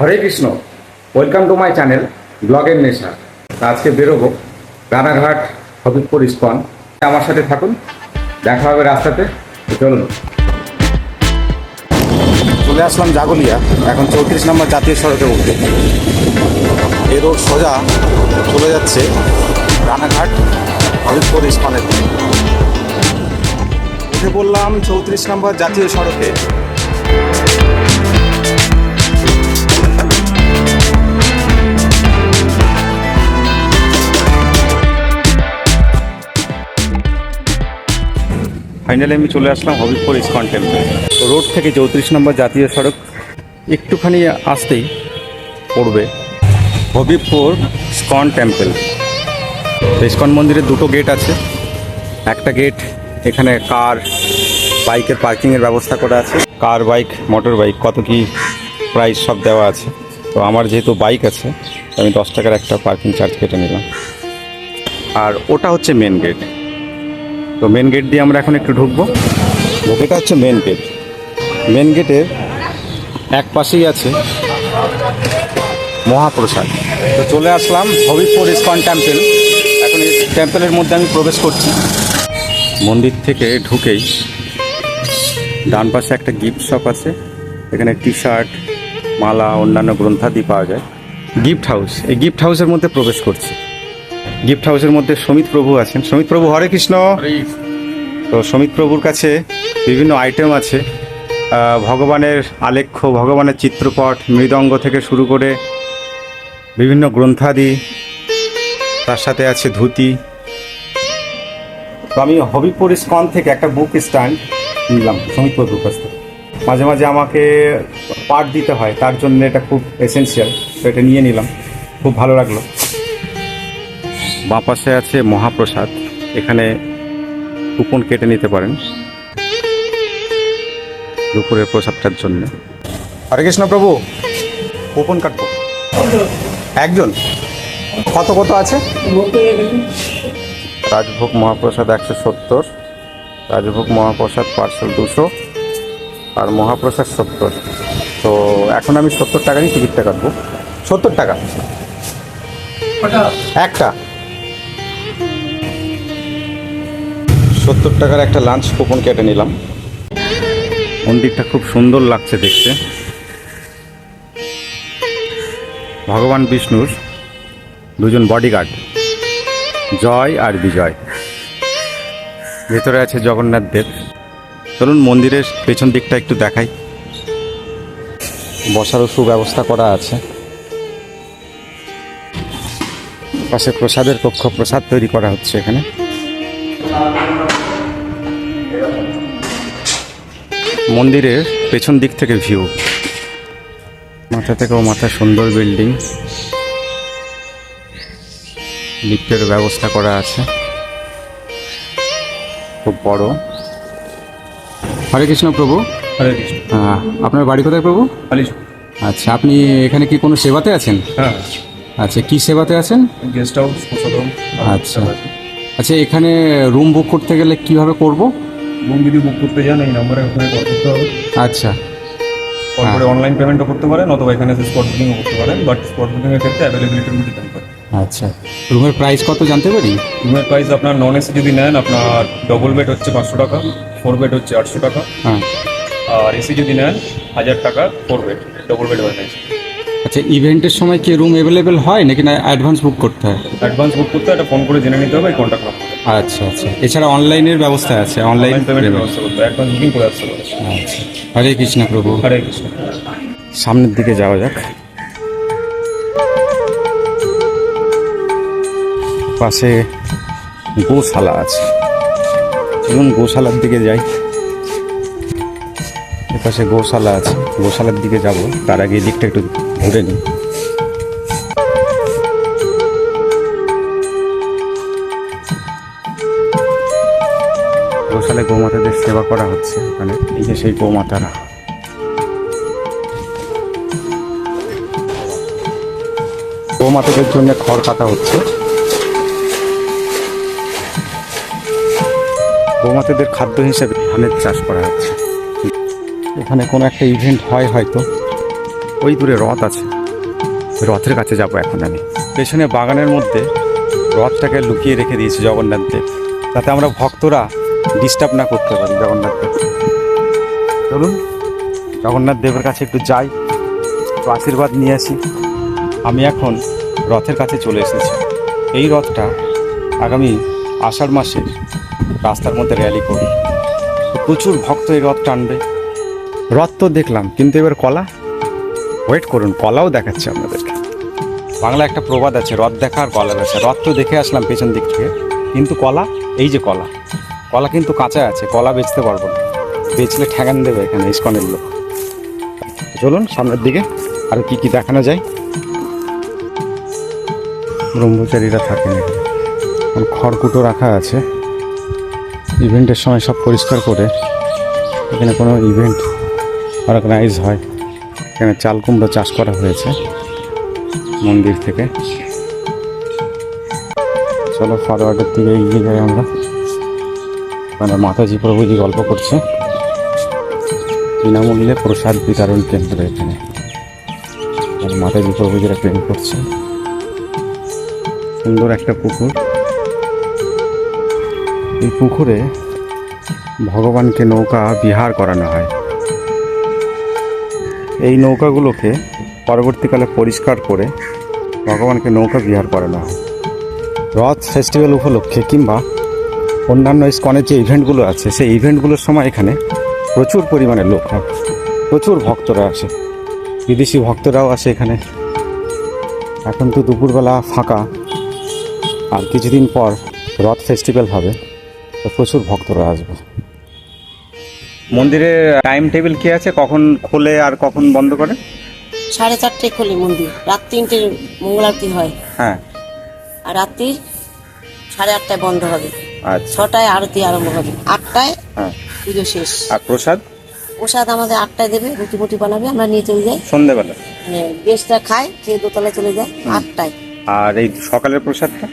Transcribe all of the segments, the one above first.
Hare Krishna. Welcome to my channel ব্লগের নেশা আজকে বেরোবো রানাঘাট হবিবপুর ইস্কন। আমার সাথে থাকুন, দেখা হবে রাস্তাতে। চলুন। চলে আসলাম জাগলিয়া। এখন চৌত্রিশ নম্বর জাতীয় সড়কে উঠতে। এই রোড সোজা চলে যাচ্ছে রানাঘাট হবিবপুর ইস্কনের উঠে বললাম চৌত্রিশ নম্বর জাতীয় সড়কে। ফাইনালি আমি চলে আসলাম হবিবপুর ইস্কন টেম্পল রোড থেকে চৌত্রিশ নম্বর জাতীয় সড়ক একটুখানি আসতেই পড়বে হবিবপুর ইস্কন টেম্পল ইস্কন মন্দিরে দুটো গেট আছে। একটা গেট এখানে কার বাইকের পার্কিংয়ের ব্যবস্থা করা আছে। কার বাইক মোটর বাইক কত কি প্রাইস সব দেওয়া আছে। তো আমার যেহেতু বাইক আছে আমি দশ টাকার একটা পার্কিং চার্জ কেটে নিলাম। আর ওটা হচ্ছে মেন গেট তো মেন গেট দিয়ে আমরা এখন একটু ঢুকবো। এটা হচ্ছে মেন গেট মেন গেটের এক পাশেই আছে মহাপ্রসাদ। তো চলে আসলাম হবিবপুর ইস্কন টেম্পল এখন এই টেম্পলের মধ্যে আমি প্রবেশ করছি। মন্দির থেকে ঢুকেই ডান পাশে একটা গিফট শপ আছে। এখানে টি শার্ট মালা, অন্যান্য গ্রন্থাদি পাওয়া যায়। গিফট হাউস এই গিফট হাউসের মধ্যে প্রবেশ করছি। গিফট হাউসের মধ্যে সমিত প্রভু আছেন। সমিত প্রভু হরে কৃষ্ণ। তো সমিত প্রভুর কাছে বিভিন্ন আইটেম আছে। ভগবানের আলেখ্য ভগবানের চিত্রপট মৃদঙ্গ থেকে শুরু করে বিভিন্ন গ্রন্থাদি। তার সাথে আছে ধুতি। তো আমি হবিপুর স্কন থেকে একটা বুক স্ট্যান্ড নিলাম সমিত প্রভুর কাছ থেকে। মাঝে মাঝে আমাকে পাঠ দিতে হয় তার জন্য এটা খুব এসেন্সিয়াল তো এটা নিয়ে নিলাম। খুব ভালো লাগল। বাঁ পাশে আছে মহাপ্রসাদ। এখানে কুপন কেটে নিতে পারেন দুপুরের প্রসাদটার জন্য। হরে কৃষ্ণ প্রভু কুপন কাটবো। একজন কত কত আছে? রাজভোগ মহাপ্রসাদ একশো সত্তর রাজভোগ মহাপ্রসাদ পার্সেল দুশো আর মহাপ্রসাদ সত্তর। তো এখন আমি সত্তর টাকারই টিকিটটা কাটবো। সত্তর টাকা। একটা। সত্তর টাকার একটা লাঞ্চ কুপন কেটে নিলাম। মন্দিরটা খুব সুন্দর লাগছে দেখতে। ভগবান বিষ্ণুর দুজন বডিগার্ড জয় আর বিজয়। ভেতরে আছে জগন্নাথ দেব। চলুন মন্দিরের পেছন দিকটা একটু দেখাই। বসারও সুব্যবস্থা করা আছে। পাশে প্রসাদের কক্ষ, প্রসাদ তৈরি করা হচ্ছে এখানে। মন্দিরের পেছন দিক থেকে ভিউ মাথা থেকে ও মাথা সুন্দর বিল্ডিং লিফটের ব্যবস্থা করা আছে। খুব বড়। হরে কৃষ্ণ প্রভু। হরে কৃষ্ণ। আপনার বাড়ি কোথায় প্রভু? আচ্ছা আপনি এখানে কি কোনো সেবাতে আছেন? হ্যাঁ। আচ্ছা কি সেবাতে আছেন? গেস্ট হাউস আচ্ছা। আচ্ছা এখানে রুম বুক করতে গেলে কীভাবে করব? রুম যদি বুক করতে যান এই নাম্বারে ওখানে কল করতে হবে। আচ্ছা। করে অনলাইন পেমেন্টও করতে পারেন অথবা এখানে এসে স্পট বুকিংও করতে পারেন বাট স্পট বুকিংয়ের ক্ষেত্রে অ্যাভেলেবিলিটির মধ্যে ডিপেন্ড করে। আচ্ছা। রুমের প্রাইস কত জানতে পারি? রুমের প্রাইস আপনার নন এসি যদি নেন আপনার ডবল বেড হচ্ছে পাঁচশো টাকা ফোর বেড হচ্ছে আটশো টাকা। হ্যাঁ। আর এসি যদি নেন হাজার টাকা ফোর বেড ডবল বেড হয় না আচ্ছা ইভেন্টের সময় কি রুম অ্যাভেলেবেল হয় নাকি না অ্যাডভান্স বুক করতে হয়? অ্যাডভান্স বুক করতে একটা ফোন করে জেনে নিতে হবে কন্ট্যাক্ট নাম্বার আচ্ছা আচ্ছা। এছাড়া অনলাইনের ব্যবস্থা আছে অনলাইন পেমেন্টের ব্যবস্থা করতে অ্যাডভান্স বুকিং করে আসতে হবে। আচ্ছা। হরে কৃষ্ণ প্রভু। হরে কৃষ্ণ। সামনের দিকে যাওয়া যাক। পাশে গোশালা আছে। চলুন গোশালার দিকে যাই। পাশে গোশালা আছে। গোশালার দিকে যাব। তার আগে দিকটা একটু ঘুরে নিই। গোশালায় গোমাতাদের সেবা করা হচ্ছে ওখানে। এই যে সেই গোমাতারা। গোমাতাদের জন্য খড় কাটা হচ্ছে। গোমাতাদের খাদ্য হিসেবে ধানের চাষ করা হচ্ছে। এখানে কোনো একটা ইভেন্ট হয় হয়তো। ওই দূরে রথ আছে। রথের কাছে যাব এখন আমি। পেছনে বাগানের মধ্যে রথটাকে লুকিয়ে রেখে দিয়েছি জগন্নাথ দেব। যাতে আমরা ভক্তরা ডিস্টার্ব না করতে পারি জগন্নাথ দেব। চলুন, জগন্নাথ দেবের কাছে একটু যাই, একটু আশীর্বাদ নিয়ে আসি। আমি এখন রথের কাছে চলে এসেছি। এই রথটা আগামী আষাঢ় মাসে রাস্তার মধ্যে র্যালি করবে। তো প্রচুর ভক্ত এই রথ টানবে। রথ তো দেখলাম, কিন্তু এবার কলা? ওয়েট করুন, কলাও দেখাচ্ছে আপনাদেরকে। বাংলা একটা প্রবাদ আছে, রথ দেখা আর কলা বেচা রথ তো দেখে আসলাম পেছন দিক থেকে, কিন্তু কলা, এই যে কলা। কলা কিন্তু কাঁচা আছে, কলা বেচতে পারব না। বেচলে ঠ্যাঙান দেবে এখানে ইস্কনের লোক। চলুন সামনের দিকে, আর কি কি দেখানো যায়? ব্রহ্মচারীরা থাকেন এখন। খড়কুটো রাখা আছে। ইভেন্টের সময় সব পরিষ্কার করে এখানে কোনো ইভেন্ট অর্গানাইজ হয়। এখানে চাল কুমড়ো চাষ করা হয়েছে মন্দির থেকে। চলো ফরওয়ার্ডের দিকে এগিয়ে যাই আমরা। মানে মাতাজি প্রভুজি গল্প করছে, বিনামূল্যে প্রসাদ বিতরণ কেন্দ্র এখানে। আর মাতাজি প্রভুজিরা প্রেম করছে, সুন্দর একটা পুকুর। এই পুকুরে ভগবানকে নৌকা বিহার করানো হয়। এই নৌকাগুলোকে পরবর্তীকালে পরিষ্কার করে ভগবানকে নৌকা বিহার করানো হয়। রথ ফেস্টিভ্যাল উপলক্ষে কিংবা অন্যান্য ইস্কনের যে ইভেন্টগুলো আছে সেই ইভেন্টগুলোর সময় এখানে প্রচুর পরিমাণে লোক হয়। প্রচুর ভক্তরা আসে। বিদেশি ভক্তরাও আসে এখানে। এখন তো দুপুরবেলা ফাঁকা। আর কিছুদিন পর রথ ফেস্টিভ্যাল হবে তো প্রচুর ভক্তরা আসবে। মন্দিরের টাইম টেবিল কি আছে? কখন খোলে আর কখন বন্ধ করে? সাড়ে চারটে খোলে মন্দির। রাত তিনটে মঙ্গল আরতি হয়। হ্যাঁ। আর রাত্রির সাড়ে আটটায় বন্ধ হবে। ছটায় আরতি আরম্ভ হবে। আটটায় হ্যাঁ। পুজো শেষ। আর প্রসাদ? প্রসাদ আমাদের আটটায় দেবে রুটি মুটি বানাবে আমরা নিয়ে চলে যাই। সন্ধেবেলা। মানে গেস্টরা খায় খেয়ে দোতলায় চলে যায় আটটায়। আর এই সকালের প্রসাদটা?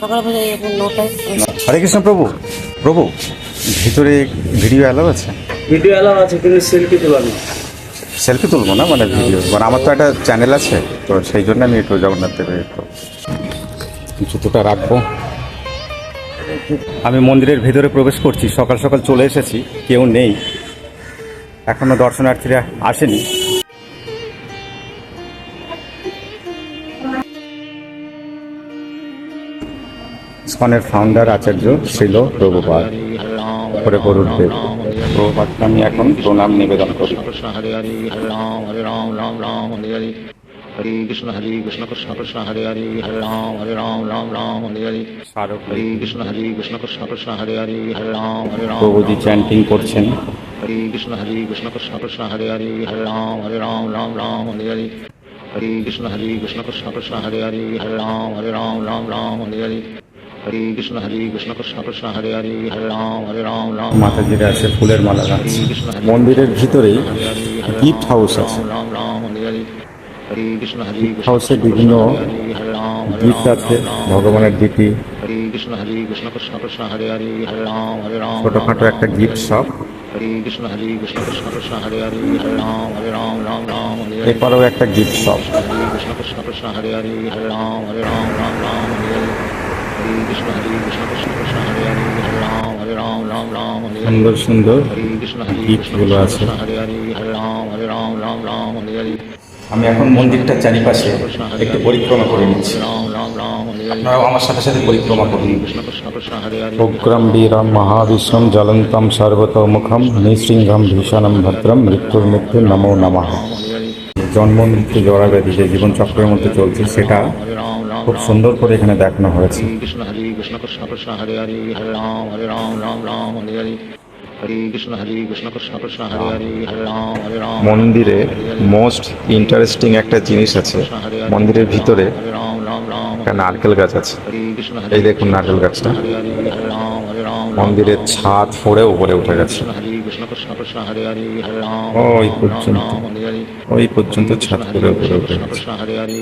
সকালবেলা এখন নটায়। হরে কৃষ্ণ প্রভু। প্রভু ভিতরে ভিডিও অ্যালাউ আছে? ভিডিও অ্যালাউ আছে কিন্তু সেলফি তোলা নেই সেলফি তুলবো না মানে ভিডিও মানে আমার তো একটা চ্যানেল আছে তো সেই জন্য আমি একটু জগন্নাথ দেবের একটু জুতোটা রাখব। আমি মন্দিরের ভেতরে প্রবেশ করছি, সকাল সকাল চলে এসেছি, কেউ নেই। এখনও দর্শনার্থীরা আসেনি। ইস্কনের ফাউন্ডার আচার্য ছিল প্রভুপাদ করে গরুদেব প্রভুপাদকে আমি এখন প্রণাম নিবেদন করি। হরে কৃষ্ণ হরে কৃষ্ণ কৃষ্ণ কৃষ্ণ হরে হরে হরে রাম হরে রাম রাম রাম হরে হরে হরে কৃষ্ণ হরে কৃষ্ণ কৃষ্ণ কৃষ্ণ হরে হরে হরে রাম হরে রাম প্রভুজি চ্যান্টিং করছেন হরে কৃষ্ণ হরে কৃষ্ণ কৃষ্ণ কৃষ্ণ হরে হরে হরে রাম হরে রাম রাম রাম হরে হরে হরে কৃষ্ণ হরে কৃষ্ণ কৃষ্ণ কৃষ্ণ হরে হরে হরে রাম হরে রাম রাম রাম হরে হরে হরে কৃষ্ণ হরে কৃষ্ণ কৃষ্ণ কৃষ্ণ হরে হরে হরে রাম হরে রাম রাম মাতাজিরা আছে ফুলের মালা গাছ মন্দিরের ভিতরেই গিফট হাউস আছে রাম রাম হরে হরে হরে কৃষ্ণ হরে কৃষ্ণ হাউসে বিভিন্ন আছে ভগবানের রাম ছোটখাটো একটা গিফট শপ এপারেও একটা গিফট শপ সুন্দর সুন্দর হরে কৃষ্ণ হরে গিফট কৃষ্ণগুলো কৃষ্ণ আছে। আমি এখন মন্দিরটার চারিপাশে একটু পরিক্রমা করে নিচ্ছি। রাম রাম রাম হরে হরে আপনারাও আমার সাথে সাথে পরিক্রমা করুন। উগ্রম বীরম মহাবিষ্ণুম জ্বলন্তম সর্বতোমুখম নৃসিংহম ভীষণম ভদ্রম মৃত্যুর মৃত্যু নমো নমঃ। জন্ম মৃত্যু জড়াব্যাধি যে জীবন চক্রের মধ্যে চলছে সেটা রাম রাম খুব সুন্দর করে এখানে দেখানো হয়েছে। কৃষ্ণ কৃষ্ণ কৃষ্ণ কৃষ্ণ কৃষ্ণ কৃষ্ণ কৃষ্ণ কৃষ্ণ মন্দিরে মোস্ট ইন্টারেস্টিং একটা জিনিস আছে। মন্দিরের ভিতরে রাম রাম রাম একটা নারকেল গাছ আছে। কৃষ্ণ এই দেখুন নারকেল গাছটা। হরে হরে হরে রাম হরে রাম মন্দিরের ছাদ ফোড়ে উপরে উঠে গেছে। কৃষ্ণ হরে কৃষ্ণ কৃষ্ণ কৃষ্ণ হরে হরে হরে রাম ওই রাম পর্যন্ত। ওই পর্যন্ত ছাদ ফোড়ে উপরে উঠে কৃষ্ণ গেছে। হরে হরে হরে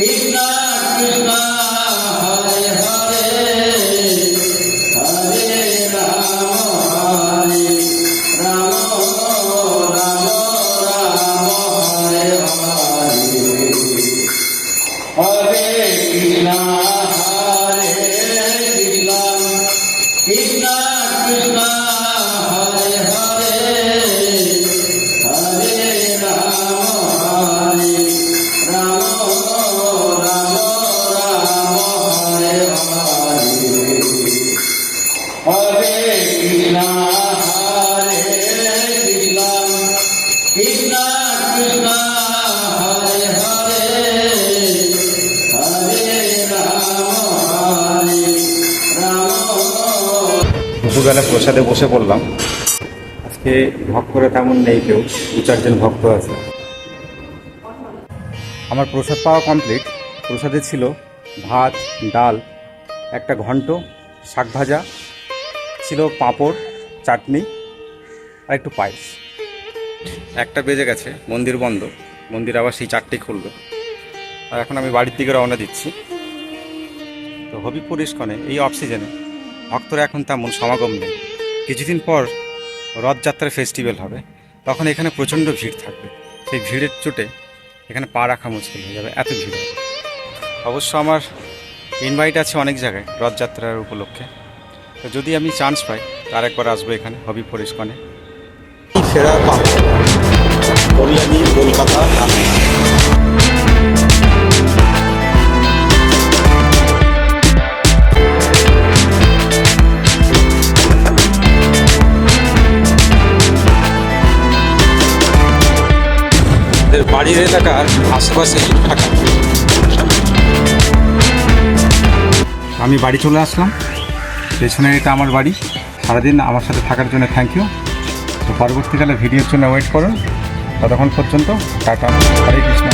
Krishna Krishna দুপুরবেলা প্রসাদে বসে পড়লাম। আজকে ভক্তরা তেমন নেই কেউ দু চারজন ভক্ত আছে। আমার প্রসাদ পাওয়া কমপ্লিট প্রসাদে ছিল ভাত ডাল একটা ঘন্ট শাক ভাজা ছিল পাঁপড় চাটনি আর একটু পায়েস। একটা বেজে গেছে মন্দির বন্ধ। মন্দির আবার সেই চারটেই খুলবে। আর এখন আমি বাড়ির দিকে রওনা দিচ্ছি। তো হবিপুর ইস্কনে এই অফ সিজনে ভক্তরা এখন তেমন সমাগম নেই। কিছুদিন পর রথযাত্রার ফেস্টিভ্যাল হবে। তখন এখানে প্রচণ্ড ভিড় থাকবে। সেই ভিড়ের চোটে এখানে পা রাখা মুশকিল হয়ে যাবে। এত ভিড় অবশ্য আমার ইনভাইট আছে অনেক জায়গায় রথযাত্রার উপলক্ষে। তো যদি আমি চান্স পাই, তার একবার আসব এখানে হবি ইস্কনে। সেরা কলকাতা এদের বাড়ির এলাকার আশেপাশে আমি বাড়ি চলে আসলাম। পেছনে এটা আমার বাড়ি। সারাদিন আমার সাথে থাকার জন্য থ্যাংক ইউ তো পরবর্তীকালে ভিডিওর জন্য ওয়েট করুন। ততক্ষণ পর্যন্ত টাটা, হরে কৃষ্ণ।